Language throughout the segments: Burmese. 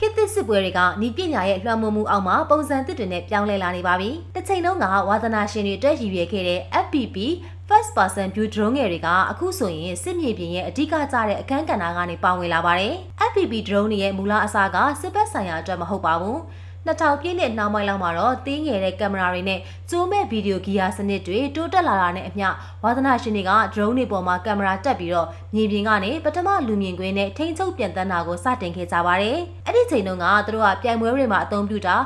ခေတ်သစ်စစ်ပွဲတွေကနီးပညာရဲ့လွှမ်းမိုးမှုအောက်မှာပုံစံသစ်တွေနဲ့ပြောင်းလဲလာနေပါပြီ။တစ်ချိန်လုံးကဝါသနာရှင်တွေအတွက်ရည်ရွယ်ခဲ့တဲ့ FPP first person view drone ငယ်တွေကအခုဆိုရင်စစ်မြေပြင်ရဲ့အဓိကကျတဲ့အခန်းကဏ္ဍကနေပါဝင်လာပါတယ်။ FPP drone တွေရဲ့မူလအစကစစ်ဘက်ဆိုင်ရာအတွက်မဟုတ်ပါဘူး။ 2000ပြည့်နှစ်နောက်ပိုင်းလောက်မှာတော့တင်းငယ်တဲ့ကင်မရာတွေနဲ့ကျိုးမဲ့ဗီဒီယိုဂီယာစနစ်တွေတိုးတက်လာတာနဲ့အမျှဝါသနာရှင်တွေက drone တွေပေါ်မှာကင်မရာတက်ပြီးတော့မြေပြင်ကနေပထမလူမြင်ကွင်းနဲ့ထိန်းချုပ်ပြန်တန်းတာကိုစတင်ခဲ့ကြပါတယ်။အဲ့ဒီချိန်တုန်းကသူတို့ကပြိုင်ပွဲတွေမှာအသုံးပြုတာ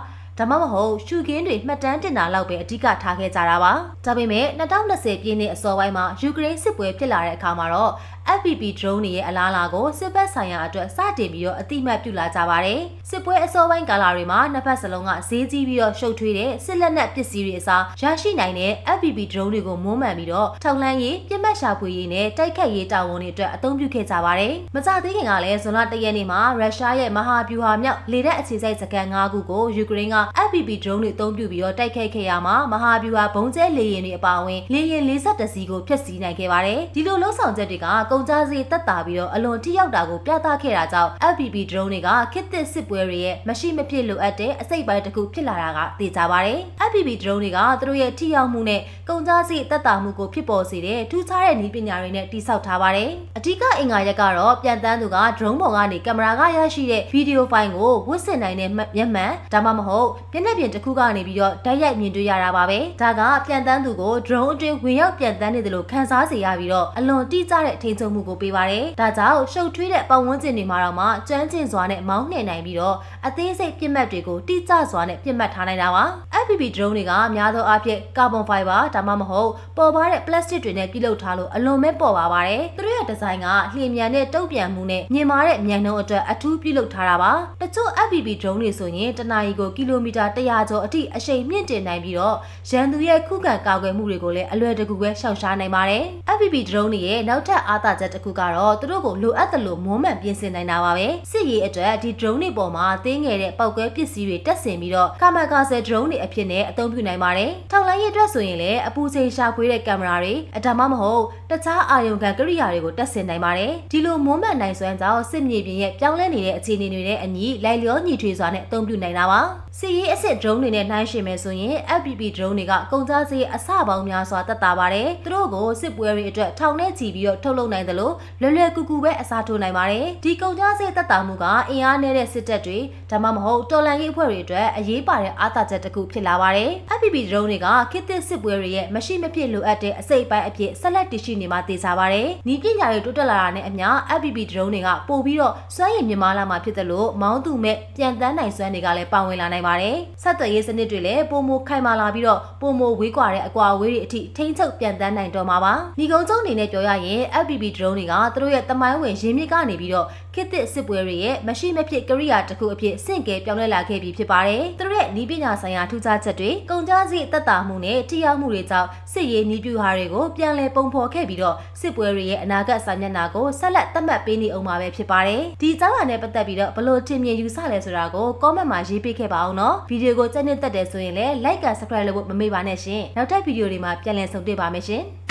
ဒါမှမဟုတ်ရှုခင်းတွေမှတ်တမ်းတင်တာလောက်ပဲအဓိကထားခဲ့ကြတာပါ။ဒါပေမဲ့2020ပြည့်နှစ်အစောပိုင်းမှာယူကရိန်းစစ်ပွဲဖြစ်လာတဲ့အခါမှာတော့ FPV drone တွေရဲ့အလားအလာကိုစစ်ဘက်ဆိုင်ရာအတွက်စတင်ပြီးတော့အတိမတ်ပြုလာကြပါတယ်။စစ်ပွဲအစောပိုင်းကာလတွေမှာနှစ်ဖက်စလုံးကဈေးကြီးပြီးတော့ရှုပ်ထွေးတဲ့စစ်လက်နက်ပစ္စည်းတွေအစားရရှိနိုင်တဲ့ FPV drone တွေကိုမွမ်းမံပြီးတော့ထောက်လှမ်းရေးပြစ်မှတ်ရှာဖွေရေးနဲ့တိုက်ခတ်ရေးတာဝန်တွေအတွက်အသုံးပြုခဲ့ကြပါတယ်။မကြသေးခင်ကလည်းဇွန်လ၁ရက်နေ့မှာရုရှားရဲ့မဟာဗျူဟာမြောက်လေတပ်အခြေစိုက်စခန်း၅ခုကိုယူကရိန်းက FPV drone တွေအသုံးပြုပြီးတော့တိုက်ခိုက်ခဲ့ရမှာမဟာဗျူဟာဘုံကျဲလေယာဉ်တွေအပါအဝင်လေယာဉ်42စီးကိုဖျက်ဆီးနိုင်ခဲ့ပါတယ်။ဒီလိုလှုပ်ဆောင်ချက်တွေကကုန်ကြစည်တက်တာပြီးတော့အလွန်ထိရောက်တာကိုပြသခဲ့တာကြောင့် FPV drone တွေကခေတ်သစ်စစ်ပွဲတွေရဲ့မရှိမဖြစ်လိုအပ်တဲ့အစိတ်ပိုင်းတစ်ခုဖြစ်လာတာကသိကြပါတယ်။ FPV drone တွေကသူတို့ရဲ့ထိရောက်မှုနဲ့ကုန်ကြစည်တက်တာမှုကိုဖြစ်ပေါ်စေတဲ့ထူးခြားတဲ့နည်းပညာတွေနဲ့တိစောက်ထားပါတယ်။အဓိကအင်္ဂါရက်ကတော့ပြန်တန်းသူက drone ပေါ်ကနေကင်မရာကရရှိတဲ့ဗီဒီယိုဖိုင်ကိုဝတ်ဆင်နိုင်တဲ့မျက်မှန်ဒါမှမဟုတ်မျက်နှာပြင်တစ်ခုကနေပြီးတော့ဓာတ်ရိုက်မြင်တွေ့ရတာပါပဲ။ဒါကပြန်တန်းသူကို drone အတွင်းဝင်ရောက်ပြန်တန်းနေတယ်လို့ခန်းစားစေရပြီးတော့အလွန်တိကျတဲ့ထိန်းချုပ်မှုကိုပေးပါတယ်။ဒါကြောင့်ရှုပ်ထွေးတဲ့ပတ်ဝန်းကျင်တွေမှာတော့မှကျွမ်းကျင်စွာနဲ့မောင်းနှင်နိုင်ပြီးတော့အသေးစိတ်ပြစ်မှတ်တွေကိုတိကျစွာနဲ့ပြစ်မှတ်ထားနိုင်တာပါ။ FPV drone တွေကအများသောအားဖြင့်ကာဗွန်ဖိုင်ဘာဒါမှမဟုတ်ပေါ်ပါတဲ့ပလတ်စတစ်တွေနဲ့ပြုလုပ်ထားလို့အလွန်မဲ့ပေါ်ပါပါတယ်။သူတို့ရဲ့ဒီဇိုင်းကလျင်မြန်တဲ့တုံ့ပြန်မှုနဲ့မြင်မာတဲ့မြန်နှုန်းအတွက်အထူးပြုလုပ်ထားတာပါ။တချို့ FPV drone တွေဆိုရင်တနာရီကိုကီလိုမီတာ100ကျော်အထိအရှိန်မြင့်တင်နိုင်ပြီးတော့ရန်သူရဲ့ခုခံကာကွယ်မှုတွေကိုလည်းအလွယ်တကူပဲရှောင်ရှားနိုင်ပါတယ်။ FPV drone တွေရဲ့နောက်ထပ်အားသာချက်တစ်ခုကတော့သူတို့ကိုလိုအပ်သလိုမွမ်းမံပြင်ဆင်နိုင်တာပါပဲ။စစ်ရေးအတွက်ဒီ drone တွေပေါ်မှာသေးငယ်တဲ့ပောက်ကွဲပစ္စည်းတွေတက်ဆင်ပြီးတော့ကာမကာဆယ် drone တွေအဖြစ်နဲ့အသုံးပြုနိုင်ပါတယ်။ထောက်လိုင်းရေးအတွက်ဆိုရင်လည်းအပူချိန်ရှာဖွေတဲ့ကင်မရာတွေအဒါမှမဟုတ်တခြားအာရုံခံကိရိယာတွေကိုတက်ဆင်နိုင်ပါတယ်။ဒီလိုမွမ်းမံနိုင်စွမ်းကြောင့်စစ်မြေပြင်ရဲ့ပြောင်းလဲနေတဲ့အခြေအနေတွေနဲ့အညီလိုက်လျောညီထွေစွာနဲ့အသုံးပြုနိုင်တာပါ။စစ်ရေးအစ်စ် drone တွေနဲ့နှိုင်းယှဉ်မယ်ဆိုရင် FPV drone တွေကကုန်ကြစည်အစပေါင်းများစွာတက်တာပါတယ်။သူတို့ကိုစစ်ပွဲတွေအတွက်ထောင်နဲ့ချီပြီးတော့ထုတ်လုပ်နိုင်တယ်လို့လွယ်လွယ်ကူကူပဲအစားထိုးနိုင်ပါတယ်။ဒီကုန်ကြစည်တက်တာမှုကအင်အားနည်းတဲ့စစ်တပ်တွေဒါမှမဟုတ်တော်လန်ရေးအဖွဲ့တွေအတွက်အရေးပါတဲ့အားသာချက်တစ်ခုဖြစ်လာပါတယ်။ FPV drone တွေကခေတ်သစ်စစ်ပွဲတွေရဲ့မရှိမဖြစ်လိုအပ်တဲ့အစိတ်အပိုင်းအဖြစ်ဆက်လက်တည်ရှိနေမှာသိစားပါတယ်။ဤပညာတွေတိုးတက်လာတာနဲ့အမျှ FPV drone တွေကပို့ပြီးတော့စွမ်းရည်မြင့်မားလာမှာဖြစ်တယ်လို့မောင်းသူမဲ့ပြန်တန်းနိုင်စွမ်းတွေကလည်းပါဝင်လာနိုင်ပါတယ်။ဆက်သွယ်ရေးစနစ်တွေလည်းပုံမခိုင်မာလာပြီးတော့ပုံမဝေးကွာတဲ့အကွာအဝေးတွေအထိထိန်းချုပ်ပြန်တန်းနိုင်တော့မှာပါ။ညီကုန်းကျုံအနေနဲ့ပြောရရင် FPV drone တွေကသူတို့ရဲ့တမိုင်းဝင်ရင်းမြစ်ကနေပြီးတော့ ခေတ်သစ်စစ်ပွဲတွေရဲ့မရှိမဖြစ်ကိရိယာတစ်ခုအဖြစ်ဆင့်ကဲပြောင်းလဲလာခဲ့ပြီဖြစ်ပါတယ်။သူတို့ရဲ့ဤပညာဆိုင်ရာထူးခြားချက်တွေကုန်ကြစည်တက်တာမှုနဲ့ထိရောက်မှုတွေကြောင့်စစ်ရေးနည်းပြူဟာတွေကိုပြန်လည်ပုံဖော်ခဲ့ပြီးတော့စစ်ပွဲတွေရဲ့အနာဂတ်စာမျက်နှာကိုဆက်လက်သတ်မှတ်ပေးနေအောင်မှာပဲဖြစ်ပါတယ်။ဒီအကြောင်းအရာနဲ့ပတ်သက်ပြီးတော့ဘလို့တင်မြင်ယူဆလဲဆိုတာကို comment မှာရေးပေးခဲ့ပါအောင်နော်။ဗီဒီယိုကိုကြည့်နေတတ်တယ်ဆိုရင်လည်း like က subscribe လုပ်ဖို့မမေ့ပါနဲ့ရှင်။နောက်ထပ်ဗီဒီယိုတွေမှာပြန်လည်ဆုံတွေ့ပါမယ်ရှင်။